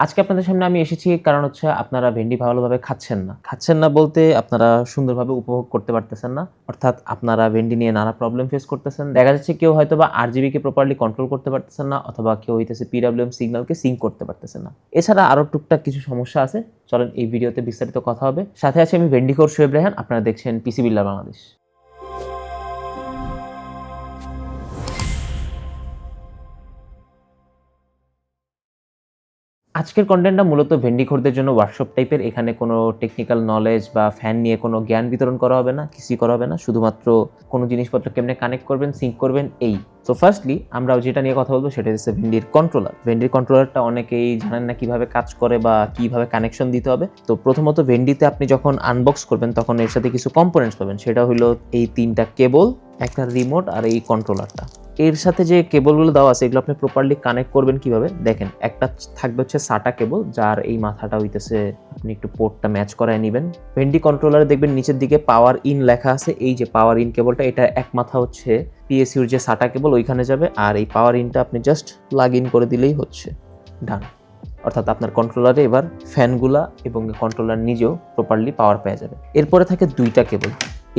আজকে আপনাদের সামনে আমি এসেছি কারণ হচ্ছে আপনারা ভেন্ডি ভালোভাবে খাচ্ছেন না। খাচ্ছেন না বলতে আপনারা সুন্দরভাবে উপভোগ করতে পারতেছেন না। অর্থাৎ আপনারা ভেন্ডি নিয়ে নানা প্রবলেম ফেস করতেছেন। দেখা যাচ্ছে কেউ হয়তো বা আরজিবিকে প্রপারলি কন্ট্রোল করতে পারতেছেন না অথবা কেউ হইতেছে পিডাব্লিউএম সিগন্যালকে সিঙ্ক করতে পারতেছেন না। এছাড়া আরও টুকটাক কিছু সমস্যা আছে। চলেন এই ভিডিওতে বিস্তারিত কথা হবে। সাথে আছে আমি ভেন্ডি ভেন্ডিকোর শোয়েব রেহান। আপনারা দেখছেন পিসি বিল্লার বাংলাদেশ আজকের কন্টেন্টটা মূলত ভেন্ডিখোরদের জন্য ওয়ার্কশপ টাইপের এখানে কোনো টেকনিক্যাল নলেজ বা ফ্যান নিয়ে কোনো জ্ঞান বিতরণ করা হবে না কিছুই করা হবে না। শুধুমাত্র কোনো জিনিসপত্র কেমনে কানেক্ট করবেন সিঙ্ক করবেন, এই। তো ফার্স্টলি আমরা যেটা নিয়ে কথা বলব সেটা হচ্ছে ভেন্ডির কন্ট্রোলার ভেন্ডির কন্ট্রোলারটা অনেকেই জানেন না কীভাবে কাজ করে বা কীভাবে কানেকশন দিতে হবে। তো প্রথমত ভেন্ডিতে আপনি যখন আনবক্স করবেন, তখন এর সাথে কিছু কম্পোনেন্টস পাবেন। সেটা হলো এই তিনটা কেবল একটা রিমোট আর এই কন্ট্রোলারটা এর সাথে যে কেবলগুলো দেওয়া আছে, এগুলো আপনি প্রপারলি কানেক্ট করবেন কীভাবে? দেখেন, একটা থাকবে হচ্ছে সাটা কেবল যার এই মাথাটা হইতেছে, আপনি একটু পোর্টটা ম্যাচ করায় নেবেন। ভেন্ডি কন্ট্রোলারে দেখবেন নিচের দিকে পাওয়ার ইন লেখা আছে, এই যে পাওয়ার ইন কেবলটা এটা এক মাথা হচ্ছে পিএসইউর যে সাটা কেবল ওইখানে যাবে, আর এই পাওয়ার ইনটা আপনি জাস্ট প্লাগ ইন করে দিলেই হচ্ছে। ডান অর্থাৎ আপনার কন্ট্রোলারে এবার ফ্যানগুলা এবং কন্ট্রোলার নিজেও প্রপারলি পাওয়ার পেয়ে যাবে। এরপরে থাকে দুইটা কেবল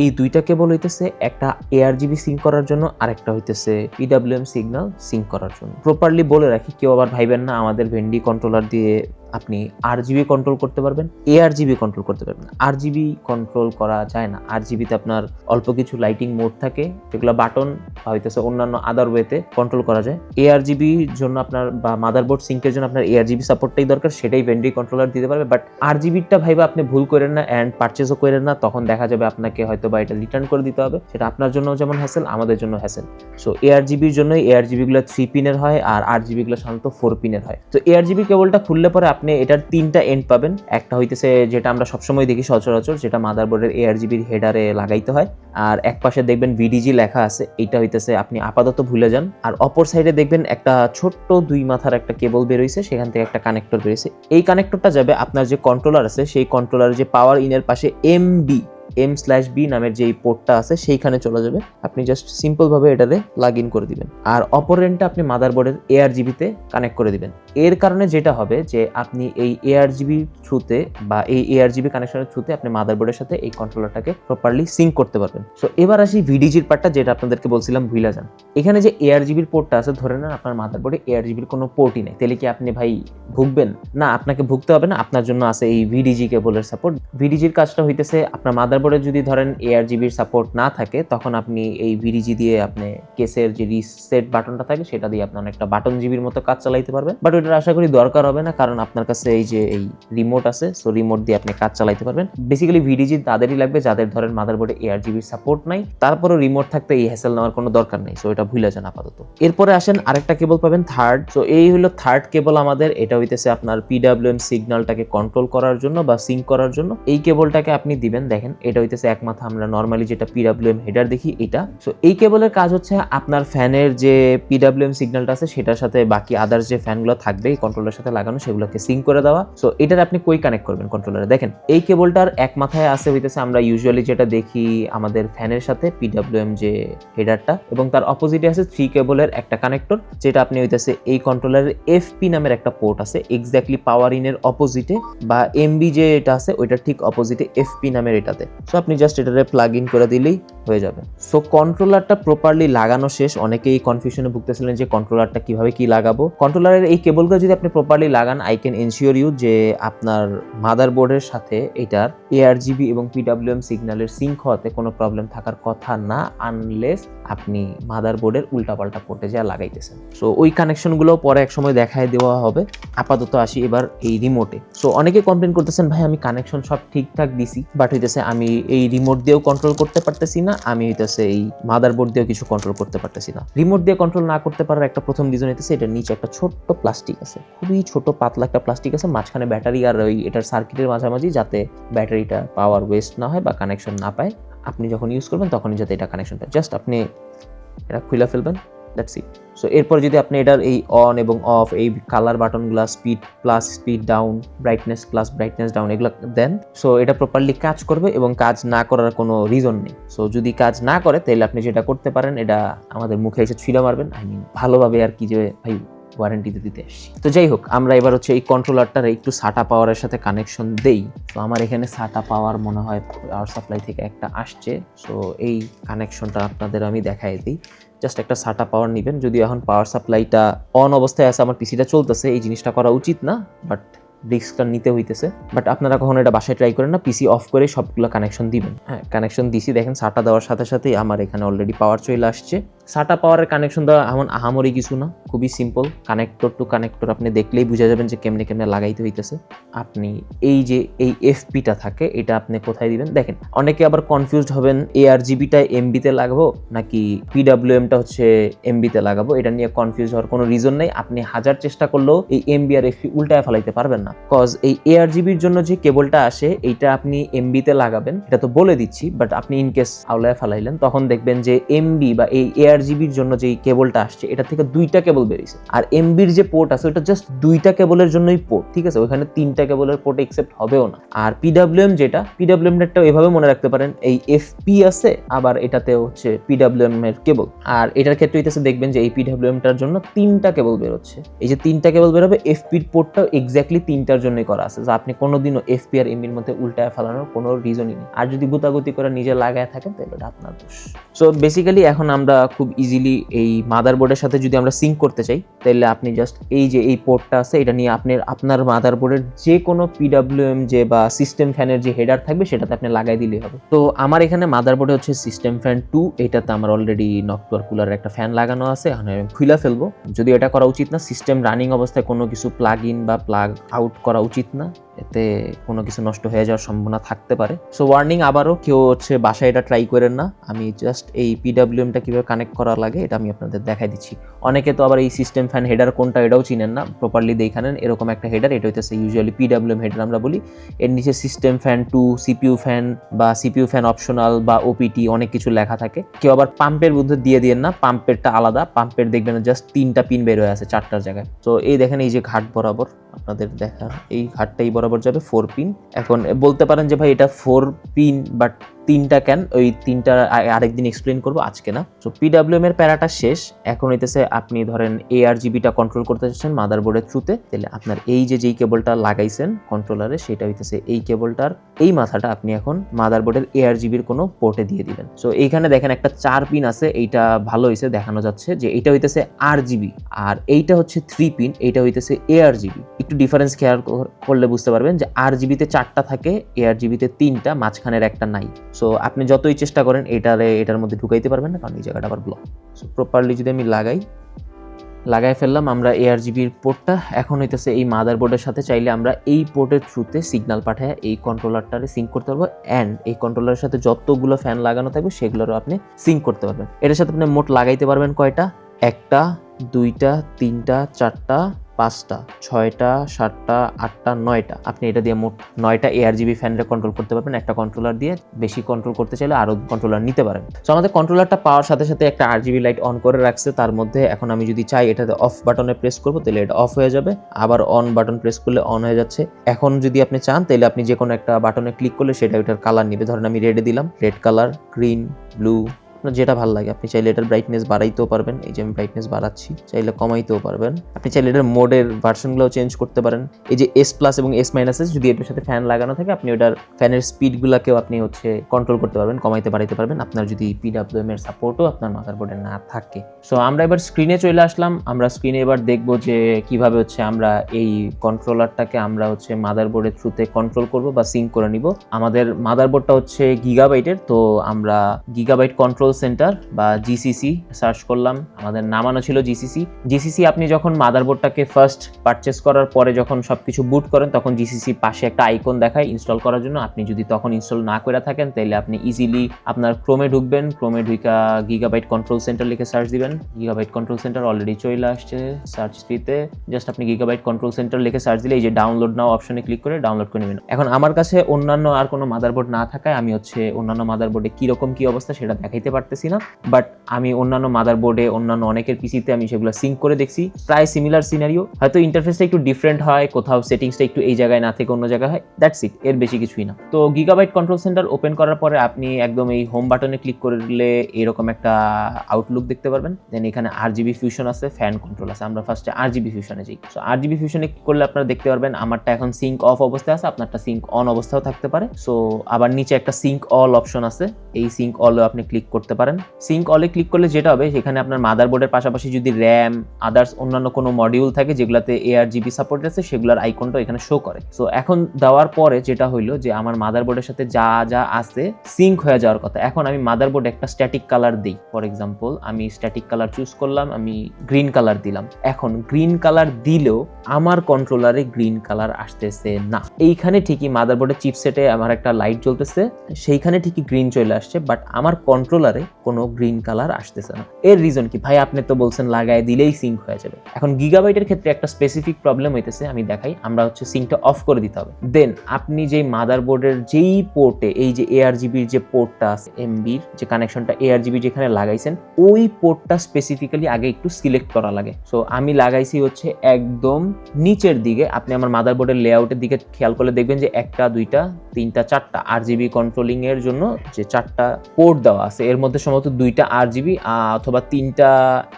এই দুইটা কেবল হইতেছে একটা এআরজিবি সিং করার জন্য আর একটা হইতেছে পিডাব্লিউএম সিগন্যাল সিং করার জন্য। প্রপারলি বলে রাখি, কেউ আবার ভাইবেন না, আমাদের ভেন্ডি কন্ট্রোলার দিয়ে আপনি আর জিবি কন্ট্রোল করতে পারবেন এআর জিবি কন্ট্রোল করতে পারবেন আর জিবি কন্ট্রোল করা যায় না আর জিবিতে আপনার অল্প কিছু লাইটিং মোড থাকে যেগুলো বাটন বা হইতেছে অন্যান্য আদার ওয়েতে কন্ট্রোল করা যায় এআর জিবির জন্য আপনার বা মাদারবোর্ড সিঙ্কের জন্য আপনার এআর জিবি সাপোর্টটাই দরকার সেটাই ভেন্ডি কন্ট্রোলার দিতে পারবে বাট আর জিবিটা ভাইবা আপনি ভুল করেন না অ্যান্ড পারচেসও করেন না তখন দেখা যাবে আপনাকে হয়তো বা এটা রিটার্ন করে দিতে হবে সেটা আপনার জন্য যেমন হ্যাসেল আমাদের জন্য হ্যাসেল সো এআর জিবির জন্য এআর জিবিগুলো থ্রি পিনের হয় আর আর জিবিগুলো সাধারণত ফোর পিনের হয় তো এআর জিবি কেবলটা খুললে পরে আপনি এটার তিনটা এন্ড পাবেন। একটা হইতেছে যেটা আমরা সবসময় দেখি সচরাচর, যেটা মাদারবোর্ডের এআর জিবির হেডারে লাগাইতে হয়। আর এক পাশে দেখবেন ভিডিজি লেখা আছে এটা হইতেছে আপনি আপাতত ভুলে যান। আর অপর সাইডে দেখবেন একটা ছোট্ট দুই মাথার একটা কেবল বেরোইছে, সেখান থেকে একটা কানেক্টর বেরোইছে। এই কানেক্টরটা যাবে আপনার যে কন্ট্রোলার আছে, সেই কন্ট্রোলার যে পাওয়ার ইনের পাশে M B M slash B নামের যে পোর্টটা আছে, সেইখানে চলে যাবে। আপনি জাস্ট সিম্পলভাবে এটাতে লাগ ইন করে দিবেন। আর অপর এন্ডটা আপনি মাদারবোর্ডের এআর জিবিতে কানেক্ট করে দিবেন। এর কারণে যেটা হবে যে, আপনি এই এআর জিবির থ্রুতে বা এই এআর জিবি কানেকশনের থ্রুতে আপনি মাদারবোর্ডের সাথে এই কন্ট্রোলারটাকে প্রপারলি সিঙ্ক করতে পারবেন। সো এবার আসি ভিডিজির পার্টটা যেটা আপনাদেরকে বলছিলাম, ভুইলা যান। এখানে যে এআর জিবির পোর্টটা আছে, ধরে নেন আপনার মাদারবোর্ডে এআর জিবির কোনো পোর্টই নেই। তাহলে কি আপনি ভাই ভুগবেন? না, আপনাকে ভুগতে হবে না, আপনার জন্য আছে এই ভিডিজি কেবলের সাপোর্ট ভিডিজির কাজটা হইতেছে, আপনার মাদারবোর্ডে যদি ধরেন এআর জিবির সাপোর্ট না থাকে, তখন আপনি এই ভিডিজি দিয়ে আপনি কেসের যে রিসেট বাটনটা থাকে, সেটা দিয়ে আপনি অনেকটা বাটন জিবির মতো কাজ চালাইতে পারবেন। বাট ওইটার আশা করি দরকার হবে না, কারণ আপনার কাছে এই যে এই রিমোট আছে সো রিমোট দিয়ে আপনি কাজ চালাইতে পারবেন। বেসিক্যালি ভিডিজি তাদেরই লাগবে, যাদের ধরেন মাদারবোর্ডে এআর জিবির সাপোর্ট নাই, তারপরও রিমোট থাকতে এই হ্যাসেল নেওয়ার কোনো দরকার নেই সো এটা ভুলে যান আপাতত। এরপরে আসেন আরেকটা কেবল পাবেন থার্ড সো এই হলো থার্ড কেবল আমাদের, এটা হইতেছে আপনার পিডাব্লিউএম সিগন্যালটাকে কন্ট্রোল করার জন্য বা সিঙ্ক করার জন্য। এই কেবলটাকে আপনি দিবেন, দেখেন এটা হইতেছে এক মাথা আমরা নর্মালি যেটা পিডাব্লিউএম হেডার দেখি, এটা। সো এই কেবলের কাজ হচ্ছে আপনার ফ্যানের যে পিডাব্লিউএম সিগন্যালটা আছে, সেটার সাথে বাকি আদার্স যে ফ্যানগুলো থাকবে, এই কন্ট্রোলের সাথে লাগানো, সেগুলোকে সিঙ্ক করে দেওয়া। সো এটার আপনি কই কানেক্ট করবেন কন্ট্রোলারে দেখেন, এই কেবলটার এক মাথায় আছে হইতেছে আমরা ইউজুয়ালি যেটা দেখি আমাদের ফ্যানের সাথে পিডাব্লিউএম যে হেডারটা এবং তার অপোজিটে আছে থ্রি কেবলের একটা কানেক্টর যেটা আপনি হইতেছে এই কন্ট্রোলারের এফপি নামের একটা পোর্ট আছে এক্স্যাক্টলি পাওয়ার ইনের অপোজিটে বা এমবি যে এটা আছে, ওইটার ঠিক অপোজিটে এফপি নামের এটাতে। সো আপনি জাস্ট এটারে প্লাগ ইন করে দিলেই হয়ে যাবে। সো কন্ট্রোলারটা প্রপারলি লাগানো শেষ। অনেকেই কনফিউশনে ভুগতেছিলেন যে কন্ট্রোলারটা কীভাবে কি লাগাবো। কন্ট্রোলারের এই কেবলগুলো যদি আপনি প্রপারলি লাগান আই ক্যান এনশিওর ইউ যে আপনার মাদার বোর্ডের সাথে এটার এআরজিবি এবং পিডাব্লিউএম সিগন্যালের সিঙ্ক হওয়াতে কোনো প্রবলেম থাকার কথা না আনলেস আপনি মাদারবোর্ডের উল্টাপাল্টা পোর্টে যা লাগাইতেছেন। সো ওই কানেকশনগুলো পরে এক সময় দেখায় দেওয়া হবে। আপাতত আসি এবার এই রিমোটে সো অনেকে কমপ্লেন করতেছেন, ভাই, আমি কানেকশন সব ঠিকঠাক দিছি বাট হইতেছে আমি এই রিমোট দিয়েও কন্ট্রোল করতে পারতেছি না, আমি হইতেছে এই মাদারবোর্ড দিয়েও কিছু কন্ট্রোল করতে পারতেছি না। রিমোট দিয়ে কন্ট্রোল না করতে পারার একটা প্রথম রিজন হইতেছে এটার নিচে একটা ছোট্ট প্লাস্টিক আছে। খুবই ছোট, পাতলা একটা প্লাস্টিক আছে, মাঝখানে ব্যাটারি আর ওই এটার সার্কিটের মাঝামাঝি যাতে ব্যাটারিটা পাওয়ার ওয়েস্ট না হয় বা কানেকশন না পায়। আপনি যখন ইউজ করবেন তখনই যাতে এটা কানেকশন জাস্ট আপনি এটা খুলে ফেলবেন। দ্যাটস ইট সো এরপর যদি আপনি এটার এই অন এবং অফ এই colour বাটনগুলো speed plus speed down brightness plus brightness down এগুলো দেন সো এটা প্রপারলি কাজ করবে এবং কাজ না করার কোনো রিজন নেই। সো যদি কাজ না করে, তাহলে আপনি যেটা করতে পারেন, এটা আমাদের মুখে এসে ছুঁড়ে মারবেন। আই ভালোভাবে আর কি যে ভাই ওয়ারেন্টিতে দিতে এসেছি। তো যাই হোক, আমরা এবার হচ্ছে এই কন্ট্রোলারটার একটু সাটা পাওয়ারের সাথে কানেকশন দেই। তো আমার এখানে সাটা পাওয়ার মনে হয় পাওয়ার সাপ্লাই থেকে একটা আসছে। সো এই কানেকশনটা আপনাদের আমি দেখাই দিই। জাস্ট একটা সাটা পাওয়ার নেবেন। যদি এখন পাওয়ার সাপ্লাইটা অন অবস্থায় আছে, আমার পিসিটা চলতেছে, এই জিনিসটা করা উচিত না বাট রিস্কটা নিতে হইতেছে। বাট আপনারা কখনো এটা বাসায় ট্রাই করেন না পিসি অফ করে সবগুলো কানেকশন দিবেন। হ্যাঁ কানেকশন দিছি, দেখেন সাটা দেওয়ার সাথে সাথেই আমার এখানে অলরেডি পাওয়ার চলে আসছে। সাটা পাওয়ারের কানেকশন দেওয়া এমন আহামরি কিছু না, খুবই সিম্পল কানেক্টর টু কানেক্টর আপনি দেখলেই বুঝা যাবেন যে কেমনে কেমনে লাগাইতে হইতেছে। আপনি এই যে এই এফপিটা থাকে, এটা আপনি কোথায় দিবেন? দেখেন, অনেকে আবার কনফিউজড হবেন এ আর জিবিটা এমবিতে লাগাবো, নাকি পিডাব্লিউএমটা হচ্ছে এমবিতে লাগাবো? এটা নিয়ে কনফিউজ হওয়ার কোনো রিজন নেই। আপনি হাজার চেষ্টা করলেও এই এমবি আর এফপি উল্টায় ফেলাইতে পারবেন না। কজ এই এ আর জিবির জন্য যে কেবলটা আসে, এইটা আপনি এমবিতে লাগাবেন। এটা তো বলে দিচ্ছি বাট আপনি ইন কেস আওলায় ফেলাইলেন, তখন দেখবেন যে এমবি বা এই এ আর জিবির জন্য যে কেবলটা আসছে, এটা থেকে দুইটা কেবল বেরিয়েছে। আর এমবির যে পোর্ট আছে, ওটা জাস্ট দুইটা কেবলের জন্যই পোর্ট ঠিক আছে? ওখানে তিনটা কেবলের পোর্ট একসেপ্ট হবেও না। আর পিডাব্লিউএম যেটা পিডাব্লিউএম একটা এভাবে মনে রাখতে পারেন, এই এফপি আছে, আবার এটাতে হচ্ছে পিডাব্লিউএম এর কেবল। আর এটার ক্ষেত্রে হইতেছে, দেখবেন যে এই পিডাব্লিউএমটার জন্য তিনটা কেবল বেরোচ্ছে। এই যে তিনটা কেবল বেরোবে এফপির পোর্টটাও এক্স্যাক্টলি তিনটার জন্যই করা আছে। যা আপনি কোনোদিনও এফপি আর এমবির মধ্যে উল্টায় ফেলানোর কোনো রিজনই নেই। আর যদি গুতাগুতি করে নিজে লাগায় থাকেন, তাহলে আপনার দোষ। সো বেসিক্যালি এখন আমরা খুব ইজিলি এই মাদারবোর্ডের সাথে যদি আমরা সিঙ্ক করতে চাই, তাহলে আপনি জাস্ট এই যে এই পোর্টটা আছে, এটা নিয়ে আপনি, আপনার মাদারবোর্ডের যে কোনো পিডাব্লিউএম যে বা সিস্টেম ফ্যানের যে হেডার থাকবে, সেটাতে আপনি লাগাই দিলেই হবে। তো আমার এখানে মাদারবোর্ডে হচ্ছে সিস্টেম ফ্যান টু এটাতে আমার অলরেডি নকটুয়ার কুলারের একটা ফ্যান লাগানো আছে, আমি খুলে ফেলব। যদি এটা করা উচিত না সিস্টেম রানিং অবস্থায় কোনো কিছু প্লাগ ইন বা প্লাগ আউট করা উচিত না। এতে কোনো কিছু নষ্ট হয়ে যাওয়ার সম্ভাবনা থাকতে পারে। সো ওয়ার্নিং আবারও কেউ হচ্ছে বাসায় এটা ট্রাই করেন না। আমি জাস্ট এই পিডাব্লিউএমটা কীভাবে কানেক্ট করা লাগে এটা আমি আপনাদের দেখাই দিচ্ছি। অনেকে তো আবার এই সিস্টেম ফ্যান হেডার কোনটা এটাও চিনেন না প্রপারলি দেখে নেন, এরকম একটা হেডার এটা হইতেছে ইউজুয়ালি পিডাব্লিউএম হেডার আমরা বলি। এর নিচে system fan two CPU fan বা সিপিইউ ফ্যান অপশনাল বা ওপিটি অনেক কিছু লেখা থাকে। কেউ আবার পাম্পের মধ্যে দিয়ে দিয়েন না পাম্পেরটা আলাদা পাম্পের দেখবেন জাস্ট তিনটা পিন বের হয়ে আছে চারটার জায়গায়। তো এই দেখেন এই যে ঘাট বরাবর। আপনাদের দেখা। এই ঘাটটাই বরাবর যাবে ফোর পিন এখন বলতে পারেন যে ভাই এটা ফোর পিন বাট তিনটা ক্যান ওই তিনটা আরেকদিন এক্সপ্লেন করব, আজকে না। তো পিডাব্লিউএম এর প্যারাটা শেষ। এখন হইতেছে আপনি ধরেন এ আর জিবিটা কন্ট্রোল করতে চাচ্ছেন মাদারবোর্ডের থ্রুতে তাহলে আপনার এই যে যেই কেবলটা লাগাইছেন কন্ট্রোলারে সেটা হইতেছে এই কেবলটার, এই মাথাটা আপনি এখন মাদারবোর্ডের আর জিবির কোনো পোর্টে দিয়ে দিবেন। সো এইখানে দেখেন একটা চার পিন আছে, এইটা ভালো হয়েছে দেখানো যাচ্ছে যে এটা হইতেছে আর জিবি আর এইটা হচ্ছে থ্রি পিন এইটা হইতেছে এ আর জিবি একটু ডিফারেন্স খেয়াল করলে বুঝতে পারবেন যে আর জিবিতে চারটা থাকে এ আর জিবিতে তিনটা, মাঝখানের একটা নাই। সো আপনি যতই চেষ্টা করেন এটারে এটার মধ্যে ঢুকাইতে পারবেন না, কারণ এই জায়গাটা আবার ব্লক সো প্রপারলি যদি আমি লাগাই লাগাই ফেললাম, আমরা এআরজিবির পোর্টটা এখন হইতেছে এই মাদারবোর্ডের সাথে চাইলে আমরা এই পোর্টের থ্রুতে সিগন্যাল পাঠায়, এই কন্ট্রোলারটারে সিঙ্ক করতে পারব অ্যান্ড এই কন্ট্রোলারের সাথে যতগুলো ফ্যান লাগানো থাকবে, সেগুলোরও আপনি সিঙ্ক করতে পারবেন। এটার সাথে আপনি মোট লাগাইতে পারবেন কয়টা? একটা, দুইটা, তিনটা, চারটা পাঁচটা, ছয়টা, সাতটা, আটটা, নয়টা। আপনি এটা দিয়ে মোট নয়টা এআরজিবি ফ্যানরে কন্ট্রোল করতে পারবেন। একটা কন্ট্রোলার দিয়ে বেশি কন্ট্রোল করতে চাইলে আরও কন্ট্রোলার নিতে পারেন। সো আমাদের কন্ট্রোলারটা পাওয়ার সাথে সাথে একটা আরজিবি লাইট অন করে রাখছে। তার মধ্যে এখন আমি যদি চাই এটাতে অফ বাটনে প্রেস করব, তাহলে এটা অফ হয়ে যাবে। আবার অন বাটন প্রেস করলে অন হয়ে যাচ্ছে। এখন যদি আপনি চান, তাহলে আপনি যে কোনো একটা বাটনে ক্লিক করলে সেটা ওটার কালার নিবে। ধরেন আমি রেডে দিলাম। রেড কালার গ্রিন ব্লু আপনার যেটা ভালো লাগে, আপনি চাইলে এটার ব্রাইটনেস বাড়াইতেও পারবেন। এই যে আমি ব্রাইটনেস বাড়াচ্ছি, চাইলে কমাইতেও পারবেন। আপনি চাইলে এটার মোডের ভার্সনগুলোও চেঞ্জ করতে পারেন। এই যে এস প্লাস এবং এস মাইনাস এস যদি এটার সাথে ফ্যান লাগানো থাকে, আপনি ওটার ফ্যানের স্পিডগুলোকেও আপনি হচ্ছে কন্ট্রোল করতে পারবেন, কমাইতে বাড়াইতে পারবেন। আপনার যদি পিডাব্লিউএম এর সাপোর্টও আপনার মাদারবোর্ডে না থাকে। সো আমরা এবার স্ক্রিনে চলে আসলাম। আমরা স্ক্রিনে এবার দেখব যে কীভাবে হচ্ছে আমরা এই কন্ট্রোলারটাকে আমরা হচ্ছে মাদারবোর্ডের থ্রুতে কন্ট্রোল করব বা সিঙ্ক করে নিব। আমাদের মাদারবোর্ডটা হচ্ছে গিগাবাইটের তো আমরা গিগাবাইট কন্ট্রোল সেন্টার বা জিসিসি সার্চ করলাম, আমাদের নামানো ছিল জিসিসি জিসিসি আপনি যখন মাদারবোর্ডটাকে ফার্স্ট পারচেস করার পরে যখন সবকিছু বুট করেন, তখন জিসিসি পাশে একটা আইকন দেখায় ইনস্টল করার জন্য। আপনি যদি তখন ইনস্টল না করে থাকেন, তাহলে আপনি ইজিলি আপনার ক্রোমে ঢুকবেন। ক্রোমে ঢুকা গিগাবাইট কন্ট্রোল সেন্টার লিখে সার্চ দিবেন। গিগাবাইট কন্ট্রোল সেন্টার অলরেডি চলে আসছে সার্চ ট্রিতে জাস্ট আপনি গিগাবাইট কন্ট্রোল সেন্টার লিখে সার্চ দিলে এই যে ডাউনলোড নাও অপশনে ক্লিক করে ডাউনলোড করে নেবেন। এখন আমার কাছে অন্যান্য আর কোনো মাদারবোর্ড না থাকায় আমি হচ্ছে অন্যান্য মাদারবোর্ডে কীরকম কী অবস্থা সেটা দেখাইতে পারতেছি না বাট আমি অন্যান্য মাদার বোর্ডে অন্যান্য অনেকের পিসিতে আমি সেগুলো সিঙ্ক করে দেখছি। প্রায় সিমিলার সিনারিও হয়তো ইন্টারফেসটা একটু ডিফারেন্ট হয়, কোথাও সেটিংসটা একটু এই জায়গায় না থেকে অন্য জায়গায় হয় দ্যাটস ইট এর বেশি কিছুই না। তো গিগাবাইট কন্ট্রোল সেন্টার ওপেন করার পরে আপনি একদম এই হোম বাটনে ক্লিক করলে এরকম একটা আউটলুক দেখতে পারবেন। দেন এখানে আর জিবি ফিউশন আছে ফ্যান কন্ট্রোল আছে, আমরা ফার্স্টে আর জিবি ফিউশনে যাই। সো আর জিবি ফিউশনে করলে আপনারা দেখতে পারবেন, আমারটা এখন সিঙ্ক অফ অবস্থায় আছে, আপনারটা সিঙ্ক অন অবস্থাও থাকতে পারে। সো আবার নিচে একটা সিঙ্ক অল অপশন আছে, এই সিঙ্ক অলে আপনি ক্লিক করতে পারেন। সিঙ্ক অলে ক্লিক করলে যেটা হবে, সেখানে আপনার মাদারবোর্ডের পাশাপাশি যদি র্যাম আদার্স অন্যান্য কোনো মডিউল থাকে, যেগুলোতে এআর জিবি সাপোর্ট আছে, সেগুলোর আইকনটা এখানে শো করে। সো এখন দেওয়ার পরে যেটা হইল যে, আমার মাদারবোর্ডের সাথে যা যা আছে সিঙ্ক হয়ে যাওয়ার কথা। এখন আমি মাদারবোর্ডে একটা স্ট্যাটিক কালার দিই। ফর এক্সাম্পল আমি স্ট্যাটিক কালার চুজ করলাম, আমি গ্রিন কালার দিলাম। এখন গ্রিন কালার দিলেও আমার কন্ট্রোলারে গ্রিন কালার আসতেছে না। এইখানে ঠিকই মাদারবোর্ডের চিপসেটে আমার একটা লাইট জ্বলতেছে, সেইখানে ঠিকই গ্রিন চলে আসছে বাট আমার কন্ট্রোলারে কোনো গ্রিন কালার আসতেছে না। এর রিজন কি? ভাই, আপনি তো বলছেন লাগায় দিলেই সিঙ্ক হয়ে যাবে। এখন গিগাবাইটের ক্ষেত্রে একটা স্পেসিফিক প্রবলেম হইতেছে, আমি দেখাই। আমরা হচ্ছে সিঙ্কটা অফ করে দিতে হবে। দেন আপনি যেই মাদারবোর্ডের যেই পোর্টে এই যে এআর জিবির যে পোর্টটা আছে এমবির যে কানেকশনটা এআর জিবি যেখানে লাগাইছেন, ওই পোর্টটা স্পেসিফিক্যালি আগে একটু সিলেক্ট করা লাগে। সো আমি লাগাইছি হচ্ছে একদম নিচের দিকে। আপনি আমার মাদারবোর্ডের লেআউটের দিকে খেয়াল করলে দেখবেন যে একটা, দুইটা, তিনটা, চারটা আর জিবি কন্ট্রোলিং এর জন্য যে চারটা পোর্ট দেওয়া আছে, এর মধ্যে সম্ভবত দুইটা আর জিবি অথবা তিনটা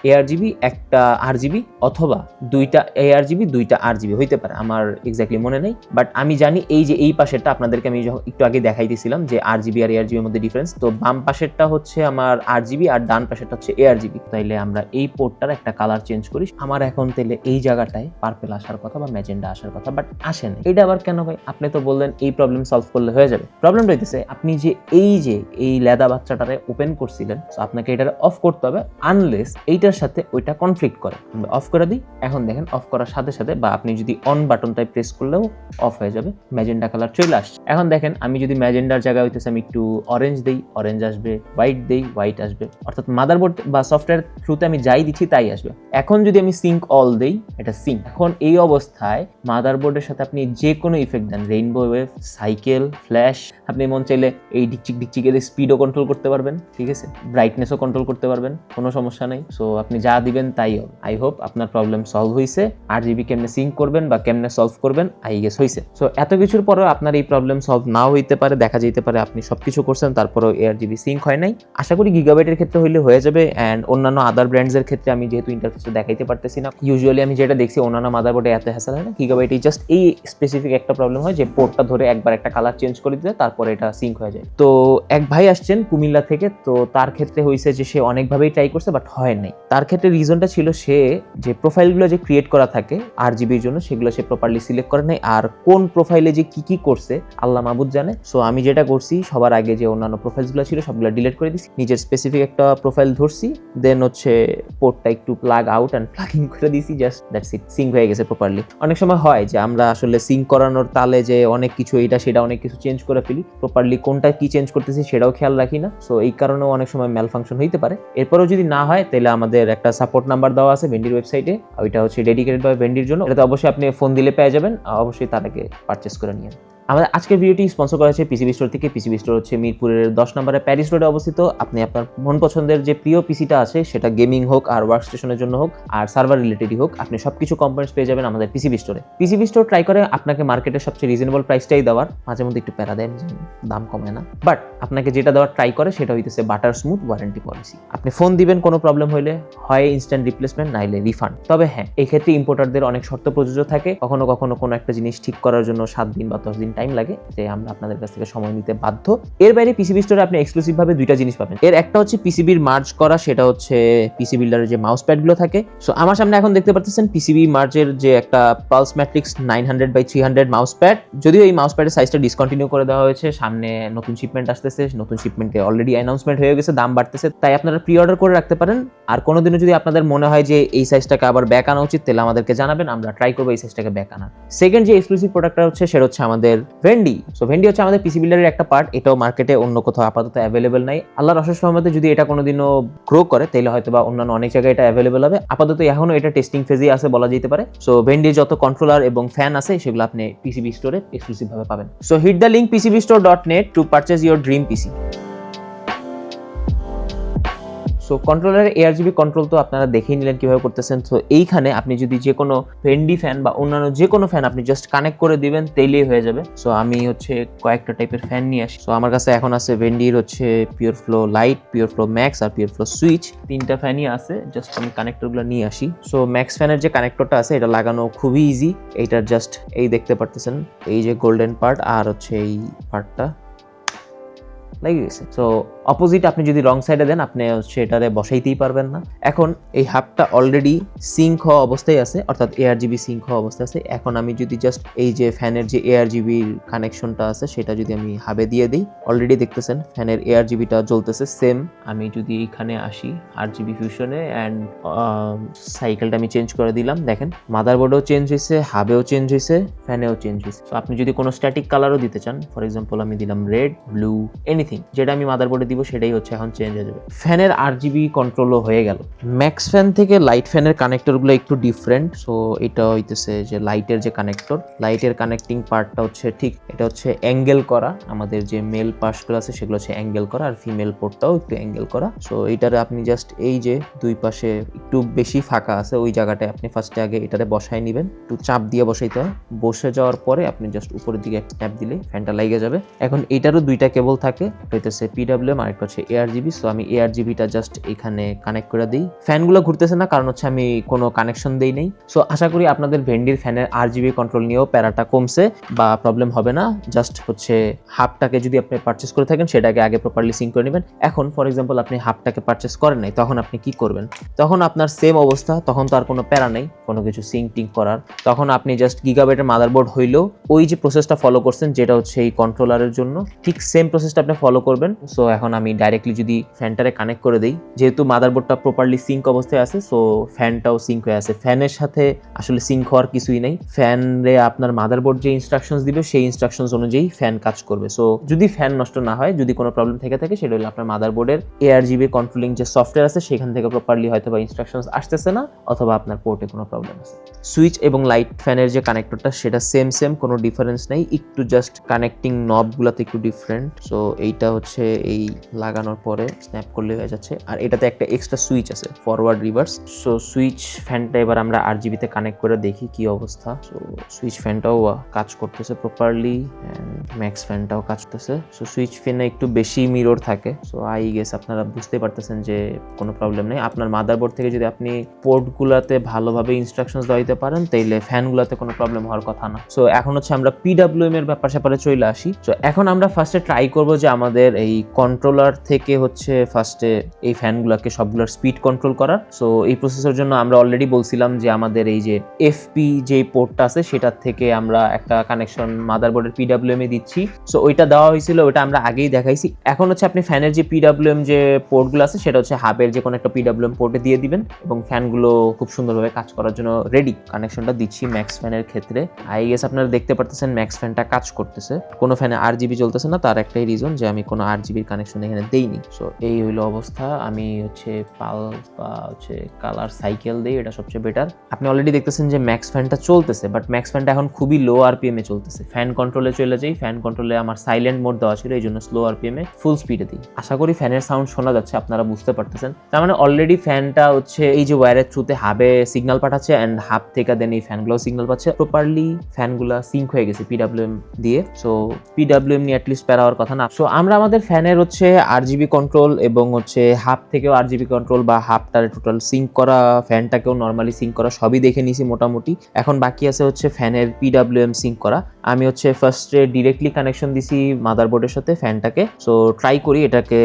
এআর জিবি একটা আর জিবি অথবা দুইটা এআর জিবি দুইটা আর জিবি হইতে পারে, আমার এক্স্যাক্টলি মনে নেই। বাট আমি জানি এই যে এই পাশেরটা আপনাদেরকে আমি একটু আগে দেখাই দিয়েছিলাম যে আর জিবি আর এআর জিবির মধ্যে ডিফারেন্স তো বাম পাশেরটা হচ্ছে আমার আর জিবি আর ডান পাশেরটা হচ্ছে এআর জিবি তাইলে আমরা এই পোর্টটার একটা কালার চেঞ্জ করি। আমার এখন তাহলে এই জায়গাটায় পার্পেল আসার কথা বা ম্যাজেন্ডা আসার কথা বাট আসে না এটা আবার কেন ভাই? আপনি তো বললেন এই প্রবলেম সলভ করলে হয়ে যাবে। প্রবলেম রইতেছে, আপনি যে এই যে এই লেদা বাচ্চাটারে ওপেন করছিলেন, so আপনাকে এটারে অফ করতে হবে আনলেস এইটার সাথে ওইটা কনফ্লিক্ট করে। অফ করে দিই, এখন দেখেন অফ করার সাথে সাথে বা আপনি যদি অন বাটনটাই প্রেস করলেও অফ হয়ে যাবে ম্যাজেন্ডা কালার চলে আসছে। এখন দেখেন আমি যদি ম্যাজেন্ডার জায়গায় হইতেছে আমি একটু অরেঞ্জ দেই অরেঞ্জ আসবে হোয়াইট দেই হোয়াইট আসবে। অর্থাৎ মাদারবোর্ড বা সফটওয়্যার থ্রুতে আমি যাই দিচ্ছি তাই আসবে। এখন যদি আমি সিঙ্ক অল দেই, এটা সিঙ্ক এখন এই অবস্থায় মাদারবোর্ডের সাথে আপনি যে কোনো ইফেক্ট দেন রেইনবো ওয়েভ সাইকেল ফ্ল্যাশ আপনি মন চাইলে এই ডিকচিক ডিকচিকের স্পিডও কন্ট্রোল করতে পারবেন, ঠিক আছে ব্রাইটনেসও কন্ট্রোল করতে পারবেন, কোনো সমস্যা নেই। সো আপনি যা দিবেন তাই হবে। আই হোপ আপনার প্রবলেম সলভ হয়েছে আর জিবি কেমনে সিঙ্ক করবেন বা কেমনে সলভ করবেন আই গেস হয়েছে সো এত কিছুর পরেও আপনার এই প্রবলেম সলভ নাও হইতে পারে, দেখা যেতে পারে আপনি সব কিছু করছেন, তারপরেও এয়ার জিবি সিঙ্ক হয় নাই। আশা করি গিগাবাইটের ক্ষেত্রে হইলে হয়ে যাবে অ্যান্ড অন্যান্য আদার ব্র্যান্ডসের ক্ষেত্রে আমি যেহেতু ইন্টারফেসটা দেখাইতে পারতেছি না ইউজুয়ালি আমি যেটা দেখছি, অন্যান্য মাদারবোর্ডে এত হ্যাসেল হয় না গিগাবাইটে জাস্ট এই স্পেসিফিক একটা প্রবলেম হয় যে পোর্টটা ধরে একবার একটা কালার চেঞ্জ করে দিতে তারপরে এটা সিঙ্ক হয়ে যায়। তো এক ভাই আসছেন কুমিল্লা থেকে, তো তার ক্ষেত্রে হয়েছে যে সে অনেকভাবেই ট্রাই করছে বাট হয় নাই। তার ক্ষেত্রে রিজনটা ছিল সে যে প্রোফাইলগুলো যে ক্রিয়েট করা থাকে আর জিবির জন্য, সেগুলো সে প্রপারলি সিলেক্ট করে নাই। আর কোন প্রোফাইলে যে কি কি করছে, আল্লাহ মাহবুদ জানে। সো আমি যেটা করছি, সবার আগে যে অন্যান্য প্রোফাইলসগুলো ছিল, সবগুলো ডিলিট করে দিছি। নিজের স্পেসিফিক একটা প্রোফাইল ধরছি দেন হচ্ছে পোর্টটা একটু প্লাগ আউট অ্যান্ড প্লাগিং করে দিছি জাস্ট দ্যাটস ইট সিঙ্ক হয়ে গেছে প্রপারলি অনেক সময় হয় যে আমরা আসলে সিঙ্ক করানোর তালে যে অনেক কিছু এটা সেটা অনেক কিছু চেঞ্জ করে ফেলি। প্রপারলি কোনটা কি চেঞ্জ করতেছি, সেটাও খেয়াল রাখি না। সো এই কারণেও অনেক সময় ম্যাল ফাংশন হইতে পারে। এরপরেও যদি না হয়, তাহলে আমাদের একটা সাপোর্ট নাম্বার দেওয়া আছে ভেন্ডির ওয়েবসাইটে ওইটা হচ্ছে ডেডিকেটেড বাই ভেন্ডির জন্য। এটাতে অবশ্যই আপনি ফোন দিলে পেয়ে যাবেন। অবশ্যই তার আগে পারচেস করে নিয়ে আমাদের আজকের ভিডিওটি স্পন্সর করা হয়েছে পিসিবি স্টোর থেকে। পিসিবি স্টোর হচ্ছে মিরপুরের দশ নম্বরে প্যারিস রোডে অবস্থিত। আপনি আপনার মন পছন্দের যে প্রিয় পিসিটা আছে, সেটা গেমিং হোক আর ওয়ার্ক স্টেশনের জন্য হোক আর সার্ভার রিলেটেডই হোক, আপনি সব কিছু কম্পোনেন্টস পেয়ে যাবেন আমাদের পিসিবি স্টোরে পিসিবি স্টোর ট্রাই করে আপনাকে মার্কেটের সবচেয়ে রিজনেবল প্রাইসটাই দেওয়ার। মাঝে মধ্যে একটু প্যারা দেন দাম কমে না। বাট আপনাকে যেটা দেওয়ার ট্রাই করে, সেটা হইতেছে বাটার স্মুথ ওয়ারেন্টি পলিসি আপনি ফোন দিবেন, কোনো প্রবলেম হলে হয় ইনস্ট্যান্ট রিপ্লেসমেন্ট নাইলে রিফান্ড তবে হ্যাঁ এক্ষেত্রে ইম্পোর্টারদের অনেক শর্ত প্রযোজ্য থাকে। কখনো কখনো কোনো একটা জিনিস ঠিক করার জন্য সাত দিন বা দশ দিন টাইম লাগে যে আমরা আপনাদের কাছ থেকে সময় নিতে বাধ্য। এর বাইরে পিসিবি স্টোরে আপনি এক্সক্লুসিভ ভাবে দুইটা জিনিস পাবেন। এর একটা হচ্ছে পিসিবির মার্জ করা, সেটা হচ্ছে পিসি বিল্ডারের যে মাউস প্যাডগুলো থাকে। সো আমার সামনে এখন দেখতে পাচ্ছেন পিসিবি মার্জের যে একটা pulse matrix nine hundred by three hundred mouse pad যদিও এই মাউস প্যাডের সাইজটা ডিসকন্টিনিউ করে দেওয়া হয়েছে, সামনে নতুন শিপমেন্ট আসতেছে, নতুন শিপমেন্টে অলরেডি অ্যানাউন্সমেন্ট হয়ে গেছে, দাম বাড়তেছে। তাই আপনারা প্রি অর্ডার করে রাখতে পারেন। আর কোনোদিনও যদি আপনাদের মনে হয় যে এই সাইজটাকে আবার ব্যাক আনা উচিত, তাহলে আমাদেরকে জানাবেন, আমরা ট্রাই করব এই সাইজটাকে ব্যাক আনার। সেকেন্ড যে এক্সক্লুসিভ প্রোডাক্টটা হচ্ছে, সেটা হচ্ছে আমাদের ভেন্ডি। সো ভেন্ডি হচ্ছে আমাদের পিসি বিল্ডারের একটা পার্ট এটাও মার্কেটে অন্য কোথাও আপাতত অ্যাভেলেবেল নাই। আল্লাহর অশেষ সহমতে যদি এটা কোনোদিনও গ্রো করে, তাহলে হয়তো বা অন্যান্য অনেক জায়গায় এটা অ্যাভেলেবেল হবে। আপাতত এখনও এটা টেস্টিং ফেজেই আছে বলা যেতে পারে। সো ভেন্ডির যত কন্ট্রোলার এবং ফ্যান আছে, সেগুলো আপনি পিসিবি স্টোরে এক্সক্লুসিভভাবে পাবেন। So hit the link PCB store dot net to purchase your dream PC so কন্ট্রোলারের ARGB control তো আপনারা দেখেই নিলেন কীভাবে করতেছেন। তো এইখানে আপনি যদি যে কোনো ভেন্ডি ফ্যান বা অন্যান্য যে কোনো ফ্যান আপনি জাস্ট কানেক্ট করে দিবেন, তেলেই হয়ে যাবে। সো আমি হচ্ছে কয়েকটা টাইপের ফ্যান নিয়ে আসি। সো আমার কাছে এখন আছে ভেন্ডির হচ্ছে pure flow light pure flow max আর পিওর ফ্লো সুইচ তিনটা ফ্যানই আছে জাস্ট আমি কানেক্টরগুলো নিয়ে আসি। সো ম্যাক্স ফ্যানের যে কানেক্টরটা আছে, এটা লাগানো খুবই ইজি এইটার জাস্ট এই দেখতে পারতেছেন, এই যে গোল্ডেন পার্ট আর হচ্ছে এই পার্টটা লেগে গেছে। সো অপোজিট আপনি যদি রং সাইডে দেন, আপনি হচ্ছে বসাইতেই পারবেন না। এখন এই হাবটা অলরেডি সিঙ্ক হওয়া অবস্থায় আছে, অর্থাৎ এআরজিবি সিঙ্ক হওয়া অবস্থায় আছে। এখন আমি যদি জাস্ট এই যে ফ্যানের যে এআরজিবির কানেকশনটা আছে, সেটা যদি আমি হাবে দিয়ে দিই অলরেডি দেখতেছেন ফ্যানের এআরজিবিটা জ্বলতেছে সেম আমি যদি এখানে আসি আর জিবি ফিউশনে অ্যান্ড সাইকেলটা আমি চেঞ্জ করে দিলাম, দেখেন মাদারবোর্ডেও চেঞ্জ হয়েছে হাবেও চেঞ্জ হয়েছে ফ্যানেও চেঞ্জ হয়েছে। আপনি যদি কোনো স্ট্যাটিক কালারও দিতে চান ফর এক্সাম্পল আমি দিলাম রেড ব্লু এনিথিং যেটা আমি মাদারবোর্ডে দিব সেটাই হচ্ছে এখন চেঞ্জ হয়ে যাবে। ফ্যানের আর জিবি কন্ট্রোলও হয়ে গেল। ম্যাক্স ফ্যান থেকে লাইট ফ্যানের কানেক্টরগুলো একটু ডিফারেন্ট সো এটা হইতেছে যে লাইটের যে কানেক্টর লাইটের কানেক্টিং পার্টটা হচ্ছে ঠিক, এটা হচ্ছে অ্যাঙ্গেল করা। আমাদের যে মেল পাশগুলো আছে, সেগুলো হচ্ছে অ্যাঙ্গেল করা, আর ফিমেল পোর্টটাও একটু অ্যাঙ্গেল করা। সো এইটারে আপনি জাস্ট এই যে দুই পাশে একটু বেশি ফাঁকা আছে, ওই জায়গাটায় আপনি ফার্স্টে আগে এটারে বসায় নেবেন। একটু চাপ দিয়ে বসাইতে হয়। বসে যাওয়ার পরে আপনি জাস্ট উপরের দিকে একটা ট্যাপ দিলে ফ্যানটা লাগে যাবে। এখন এইটারও দুইটা কেবল থাকে হইতেছে পিডাব্লিউএম আর একটা হচ্ছে এআরজিবি সো আমি এআরজিবিটা জাস্ট এখানে কানেক্ট করে দিই। ফ্যানগুলো ঘুরতেছে না, কারণ হচ্ছে আমি কোনো কানেকশন দেই নেই। সো আশা করি আপনাদের ভেন্ডির ফ্যানের আরজিবি কন্ট্রোল নিয়েও প্যারাটা কমছে বা প্রবলেম হবে না। জাস্ট হচ্ছে হাফটাকে যদি আপনি পারচেস করে থাকেন, সেটাকে আগে প্রপারলি সিঙ্ক করে নেবেন। এখন ফর এক্সাম্পল আপনি হাফটাকে পারচেস করেন নাই, তখন আপনি কি করবেন? তখন আপনার সেম অবস্থা, তখন তো আর কোনো প্যারা নেই, কোনো কিছু সিঙ্ক টিঙ্ক করার। তখন আপনি জাস্ট গিগাবাইটের মাদারবোর্ড হইলেও ওই যে প্রসেসটা ফলো করছেন, যেটা হচ্ছে এই কন্ট্রোলারের জন্য, ঠিক সেম প্রসেসটা আপনি ফলো করবেন। সো এখন আমি ডাইরেক্টলি যদি ফ্যানটারে কানেক্ট করে দিই, যেহেতু মাদারবোর্ডটা প্রপারলি সিঙ্ক অবস্থায় আছে সো ফ্যানটাও সিঙ্ক হয়ে আছে। ফ্যানের সাথে আসলে সিঙ্ক হওয়ার কিছুই নেই। ফ্যানরে আপনার মাদারবোর্ড যে ইনস্ট্রাকশনস দিবে, সেই ইনস্ট্রাকশনস অনুযায়ী ফ্যান কাজ করবে। সো যদি ফ্যান নষ্ট না হয়, যদি কোনো প্রবলেম থেকে থাকে, সেটা হলো আপনার মাদারবোর্ডের এআর জিবি কন্ট্রোলিং যে সফটওয়্যার আছে, সেখান থেকে প্রপারলি হয়তো বা ইনস্ট্রাকশনস আসতেছে না, অথবা আপনার পোর্টে কোনো প্রবলেম আছে। সুইচ এবং লাইট ফ্যানের যে কানেক্টরটা সেটা সেম সেম কোনো ডিফারেন্স নেই। একটু জাস্ট কানেক্টিং নবগুলোতে একটু ডিফারেন্ট সো এইটা হচ্ছে এই লাগানোর পরে স্ন্যাপ করলে হয়ে যাচ্ছে। আর এটাতে একটা এক্সট্রা সুইচ আছে ফরওয়ার্ড রিভার্স সো সুইচ ফ্যানটা এবার আমরা আর জিবিতে কানেক্ট করে দেখি কি অবস্থা। সো সুইচ ফ্যানটাও কাজ করতেছে প্রপারলি ম্যাক্স ফ্যানটাও কাজ করতেছে। সো সুইচ ফ্যানে একটু বেশি মিরর থাকে। সো আই গেস আপনারা বুঝতে পারতেছেন যে কোনো প্রবলেম নেই। আপনার মাদারবোর্ড থেকে যদি আপনি পোর্টগুলোতে ভালোভাবে ইনস্ট্রাকশনস দিতে পারেন, তাইলে ফ্যানগুলোতে কোনো প্রবলেম হওয়ার কথা না। সো এখন হচ্ছে আমরা পিডাব্লিউএম এর ব্যাপার স্যাপারে চলে আসি। সো এখন আমরা ফার্স্টে ট্রাই করব যে আমাদের এই কন্ট্রোলার থেকে হচ্ছে ফার্স্টে এই ফ্যানগুলোকে সবগুলোর স্পিড কন্ট্রোল করার। সো এই প্রসেসের জন্য আমরা অলরেডি বলছিলাম যে আমাদের এই যে এফপি যে পোর্টটা আছে, সেটার থেকে আমরা একটা কানেকশন মাদারবোর্ডের পিডাব্লিউএম এ দিচ্ছি। সো ওইটা দেওয়া হয়েছিল, ওইটা আমরা আগেই দেখাইছি। এখন হচ্ছে আপনি ফ্যানের যে পিডাব্লিউএম যে পোর্টগুলো আছে, সেটা হচ্ছে হাবের যে কোনো একটা পিডাব্লিউএম পোর্টে দিয়ে দিবেন এবং ফ্যানগুলো খুব সুন্দরভাবে কাজ করার জন্য রেডি কানেকশনটা দিচ্ছি ম্যাক্স ফ্যানের ক্ষেত্রে। আই গেস আপনারা দেখতে পারতেছেন ম্যাক্স ফ্যানটা কাজ করতেছে। কোনো ফ্যানে আর জিবি চলতেছে না, তার একটাই রিজন যে আমি কোনো আর জিবির কানেকশন এখানে দেইনি। সো এই হইল অবস্থা। আমি হচ্ছে পালস বা হচ্ছে কালার সাইকেল দিই, এটা সবচেয়ে বেটার আপনি অলরেডি দেখতেছেন যে ম্যাক্স ফ্যানটা চলতেছে বাট ম্যাক্স ফ্যানটা এখন খুবই লো আরপিএম চলতেছে। ফ্যান কন্ট্রোলে চলে যাই ফ্যান কন্ট্রোলে আমার সাইলেন্ট মোড দেওয়া ছিল, এই জন্য স্লো আরপিএম ফুল স্পিডে দিই। আশা করি ফ্যানের সাউন্ড শোনা যাচ্ছে, আপনারা বুঝতে পারতেছেন। তার মানে অলরেডি ফ্যানটা হচ্ছে এই যে ওয়্যারের থ্রুতে হাবে সিগন্যাল পাঠাচ্ছে অ্যান্ড হাব থেকে দেন এই ফ্যানগুলো সিগন্যাল পাচ্ছে। প্রপারলি ফ্যানগুলো সিঙ্ক হয়ে গেছে পিডাব্লিউএম দিয়ে। সো পিডাব্লিউএম নিয়ে অ্যাটলিস্ট প্যারা হওয়ার কথা না। সো আমরা আমাদের ফ্যানের হচ্ছে আর জিবি কন্ট্রোল এবং হচ্ছে হাফ থেকেও আর জিবি কন্ট্রোল বা হাফটার টোটাল সিঙ্ক করা ফ্যানটাকেও নর্মালি সিঙ্ক করা সবই দেখে নিয়েছি মোটামুটি। এখন বাকি আছে হচ্ছে ফ্যানের পিডাব্লিউএম সিঙ্ক করা। আমি হচ্ছে ফার্স্টে ডিরেক্টলি কানেকশন দিছি মাদারবোর্ডের সাথে ফ্যানটাকে সো ট্রাই করি এটাকে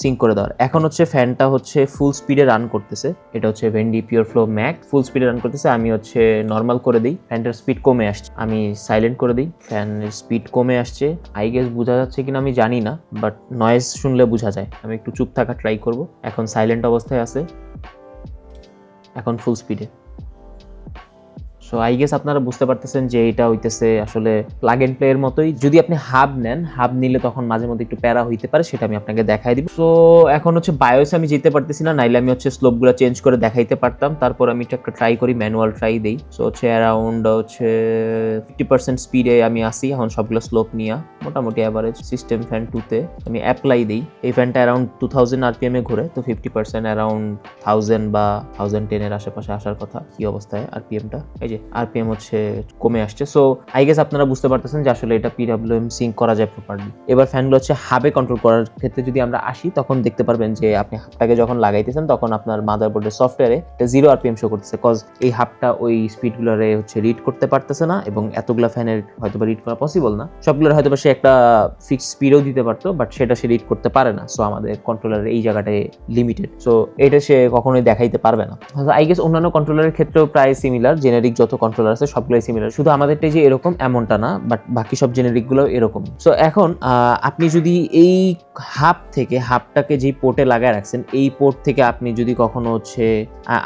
সিঙ্ক করে দেওয়ার। এখন হচ্ছে ফ্যানটা হচ্ছে ফুল স্পিডে রান করতেছে। এটা হচ্ছে ভেন্ডি পিওর ফ্লো ম্যাক ফুল স্পিডে রান করতেছে। আমি হচ্ছে নর্মাল করে দিই ফ্যানটার স্পিড কমে আসছে। আমি সাইলেন্ট করে দিই ফ্যানের স্পিড কমে আসছে। আই গেস বোঝা যাচ্ছে কিনা আমি জানি না বাট নয়েজ শুনলে বোঝা যায়। আমি একটু চুপ থাকা ট্রাই করব। এখন সাইলেন্ট অবস্থায় আছে। এখন ফুল স্পিডে সো আই গেস আপনারা বুঝতে পারতেছেন যে এটা হইতেছে আসলে প্লাগ এন্ড প্লে এর মতোই। যদি আপনি হাব নেন হাব নিলে তখন মাঝে মধ্যে একটু প্যারা হইতে পারে, সেটা আমি আপনাকে দেখাই দিব। সো এখন হচ্ছে বায়োস আমি যেতে পারতেছি না, নাইলে আমি হচ্ছে স্লোপগুলো চেঞ্জ করে দেখাইতে পারতাম। তারপর আমি একটা ট্রাই করি ম্যানুয়াল ট্রাই দেই। সো হচ্ছে অ্যারাউন্ড হচ্ছে ফিফটি পার্সেন্ট স্পিডে আমি আসি, এখন সবগুলো স্লোপ নিয়ে। মোটামুটি অ্যাভারেজ সিস্টেম ফ্যান টুতে আমি অ্যাপ্লাই দিই। এই ফ্যানটা অ্যারাউন্ড টু থাউজেন্ড আরপিএম এ ঘুরে, তো ফিফটি পার্সেন্ট অ্যারাউন্ড থাউজেন্ড বা থাউজেন্ড টেনের আশেপাশে আসার কথা। কি অবস্থায় আরপিএমটা এই যে আরপিএম হচ্ছে কমে আসছে। সো আই গেস আপনারা বুঝতে পারতেছেন যে আসলে এটা পিডাব্লিউএম সিঙ্ক করা যায় প্রপারলি এবার ফ্যানগুলো হচ্ছে হাবে কন্ট্রোল করার ক্ষেত্রে যদি আমরা আসি, তখন দেখতে পারবেন যে আপনি হাবটাকে যখন লাগাইতেছেন, তখন আপনার মাদারবোর্ডের সফটওয়্যারে এটা জিরো আরপিএম শো করতেছে। কজ এই হাবটা ওই স্পিডগুলোরে হচ্ছে রিড করতে পারতেছে না এবং এতগুলা ফ্যানের হয়তো বা রিড করা পসিবল না। সবগুলোর হয়তো বা সে একটা ফিক্স স্পিডও দিতে পারতো বাট সেটা সে রিড করতে পারে না। সো আমাদের কন্ট্রোলারের এই জায়গাটায় লিমিটেড সো এটা সে কখনোই দেখাইতে পারবে না। আই গেস অন্যান্য কন্ট্রোলারের ক্ষেত্রেও প্রায় সিমিলার জেনারিক যত কন্ট্রোলার আছে, সবগুলোই সিমিলার শুধু আমাদেরটাই যে এরকম, এমনটা না বাট বাকি সব জেনেরিকগুলো এরকম। সো এখন আপনি যদি এই হাব থেকে হাবটাকে যেই পোর্টে লাগায় রাখছেন, এই পোর্ট থেকে আপনি যদি কখনো হচ্ছে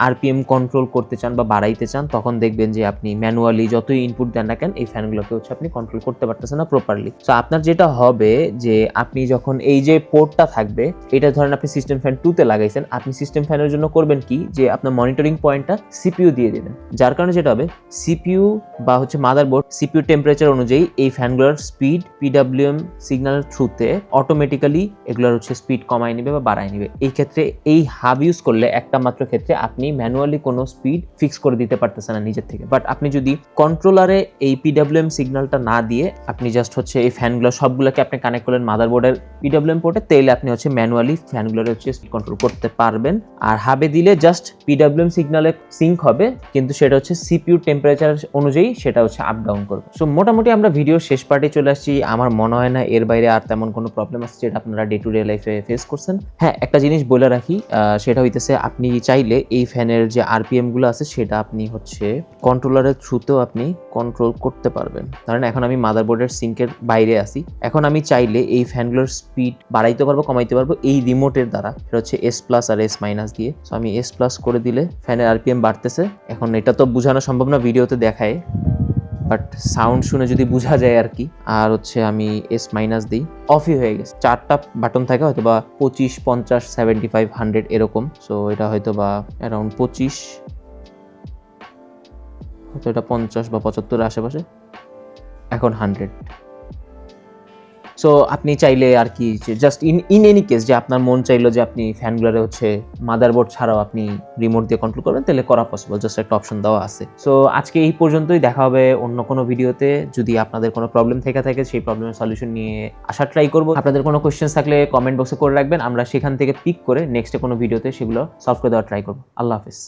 আরপিএম কন্ট্রোল করতে চান বা বাড়াইতে চান, তখন দেখবেন যে আপনি ম্যানুয়ালি যতই ইনপুট দেন না কেন, এই ফ্যানগুলোকে হচ্ছে আপনি কন্ট্রোল করতে পারতেছেন না প্রপারলি সো আপনার যেটা হবে যে, আপনি যখন এই যে পোর্টটা থাকবে, এটা ধরেন আপনি সিস্টেম ফ্যান টুতে লাগাইছেন, আপনি সিস্টেম ফ্যানের জন্য করবেন কি? যে আপনার মনিটরিং পয়েন্টটা সিপিইউ দিয়ে দেবেন যার কারণে যেটা হবে সিপিইউ বা হচ্ছে মাদারবোর্ড সিপিইউ টেম্পারেচার অনুযায়ী এই ফ্যানগুলোর স্পিড পিডাব্লিউএম সিগন্যালের থ্রুতে অটোমেটিক্যালি এগুলোর হচ্ছে স্পিড কমায় নেবে বা বাড়ায় নেবে। এই ক্ষেত্রে এই হাব ইউজ করলে একটা মাত্র ক্ষেত্রে আপনি ম্যানুয়ালি কোনো স্পিড ফিক্স করে দিতে পারতেছেন না নিজের থেকে। বাট আপনি যদি কন্ট্রোলারে এই পিডাব্লিউএম সিগন্যালটা না দিয়ে আপনি জাস্ট হচ্ছে এই ফ্যানগুলো সবগুলোকে আপনি কানেক্ট করলেন মাদারবোর্ডের পিডাব্লিউএম পোর্টে তাইলে আপনি হচ্ছে ম্যানুয়ালি ফ্যানগুলোর হচ্ছে স্পিড কন্ট্রোল করতে পারবেন। আর হাবে দিলে জাস্ট পিডাব্লিউএম সিগনালে সিঙ্ক হবে, কিন্তু সেটা হচ্ছে সিপিইউ টেম্পারেচার অনুযায়ী সেটা হচ্ছে আপ ডাউন করবে। সো মোটামুটি আমরা ভিডিও শেষ পার্টে চলে আসছি। আমার মনে হয় না এর বাইরে আর তেমন কোনো প্রবলেম আছে যেটা আপনারা ডে টু ডে লাইফে ফেস করছেন। হ্যাঁ একটা জিনিস বলে রাখি সেটা হইতেছে আপনি চাইলে এই ফ্যানের যে আরপিএমগুলো আছে সেটা আপনি হচ্ছে কন্ট্রোলারের থ্রুতেও আপনি কন্ট্রোল করতে পারবেন। কারণ এখন আমি মাদারবোর্ডের সিঙ্কের বাইরে আসি এখন আমি চাইলে এই ফ্যানগুলোর স্পিড বাড়াইতে পারব, কমাইতে পারব এই রিমোটের দ্বারা। সেটা হচ্ছে এস প্লাস আর এস মাইনাস দিয়ে। সো আমি এস প্লাস করে দিলে ফ্যানের আরপিএম বাড়তেছে। এখন এটা তো বোঝানো সম্ভব না ভিডিওতে দেখায় বাট সাউন্ড শুনে যদি বোঝা যায় আর কি, আর হচ্ছে আমি এস মাইনাস দিই অফই হয়ে গেছে। চারটা বাটন থাকে হয়তো বা পঁচিশ, পঞ্চাশ সেভেন্টি ফাইভ হান্ড্রেড এরকম সো এটা হয়তো বা অ্যারাউন্ড পঁচিশ, হয়তো এটা পঞ্চাশ বা পঁচাত্তরের আশেপাশে, এখন হান্ড্রেড সো আপনি চাইলে আর কি just in in any case যে আপনার মন চাইলো যে আপনি ফ্যানগুলোরে হচ্ছে মাদারবোর্ড ছাড়াও আপনি রিমোট দিয়ে কন্ট্রোল করবেন, তাহলে করা পসিবল জাস্ট একটা অপশন দেওয়া আছে। সো আজকে এই পর্যন্তই, দেখা হবে অন্য কোনো ভিডিওতে যদি আপনাদের কোনো প্রবলেম থেকে থাকে, সেই প্রবলেমের সলিউশন নিয়ে আসার ট্রাই করব। আপনাদের কোনো কোয়েশ্চেন থাকলে কমেন্ট বক্সে করে রাখবেন। আমরা সেখান থেকে পিক করে নেক্সটে কোনো ভিডিওতে সেগুলো সলভ করে দেওয়ার ট্রাই করব। আল্লাহ হাফিজ।